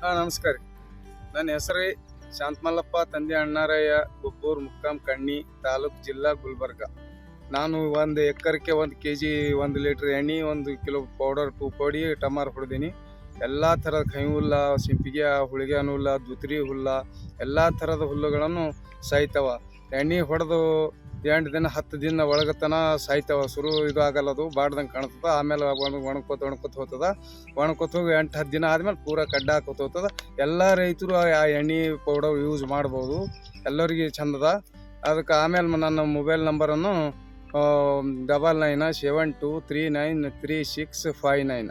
ಹಾಂ, ನಮಸ್ಕಾರ ರೀ. ನನ್ನ ಹೆಸರು ಶಾಂತಮಲ್ಲಪ್ಪ ತಂದೆ ಅಣ್ಣಾರಯ್ಯ, ಗುಬ್ಬೂರ್ ಮುಕ್ಕಾಂ ಕಣ್ಣಿ, ತಾಲೂಕು ಜಿಲ್ಲಾ ಗುಲ್ಬರ್ಗ. ನಾನು ಒಂದು ಎಕರೆಗೆ ಒಂದು ಕೆ ಜಿ ಒಂದು ಲೀಟ್ರ್ ಎಣ್ಣೆ, ಒಂದು ಕಿಲೋ ಪೌಡರ್ ಟೂ ಪೌಡಿ, ಟಮಾರ್ ಹೊಡೆದೀನಿ. ಎಲ್ಲ ಥರದ ಕೈ ಹುಲ್ಲ ಸಿಂಪಿಗೆ ಹುಳಿಗೆ ಹುಲ್ಲ ದುತ್ರಿ ಹುಲ್ಲ, ಎಲ್ಲ ಥರದ ಹುಲ್ಲುಗಳನ್ನು ಸಾಯ್ತವ ಎಣ್ಣೆ ಹೊಡೆದು ಎಂಟು ದಿನ, ಹತ್ತು ದಿನ ಒಳಗತನ ಸಾಯ್ತವ. ಸುರು ಇದು ಆಗಲ್ಲ ಅದು ಬಾಡ್ದಂಗೆ ಕಾಣ್ತದ. ಆಮೇಲೆ ಒಣ ಒಣಕೋತ ಒಣಕೋತ ಹೋಗ್ತದ ಒಣಕೋತ ಹೋಗಿ ಎಂಟು, ಹತ್ತು ದಿನ ಆದ್ಮೇಲೆ ಪೂರ ಕಡ್ಡ ಹಾಕೋತ ಹೋಗ್ತದ ಎಲ್ಲ ರೈತರು ಆ ಎಣ್ಣೆ ಪೌಡರ್ ಯೂಸ್ ಮಾಡ್ಬೋದು. ಎಲ್ಲರಿಗೆ ಚಂದದ. ಅದಕ್ಕೆ ಆಮೇಲೆ ನನ್ನ ಮೊಬೈಲ್ ನಂಬರನ್ನು double nine seven two three nine three six five nine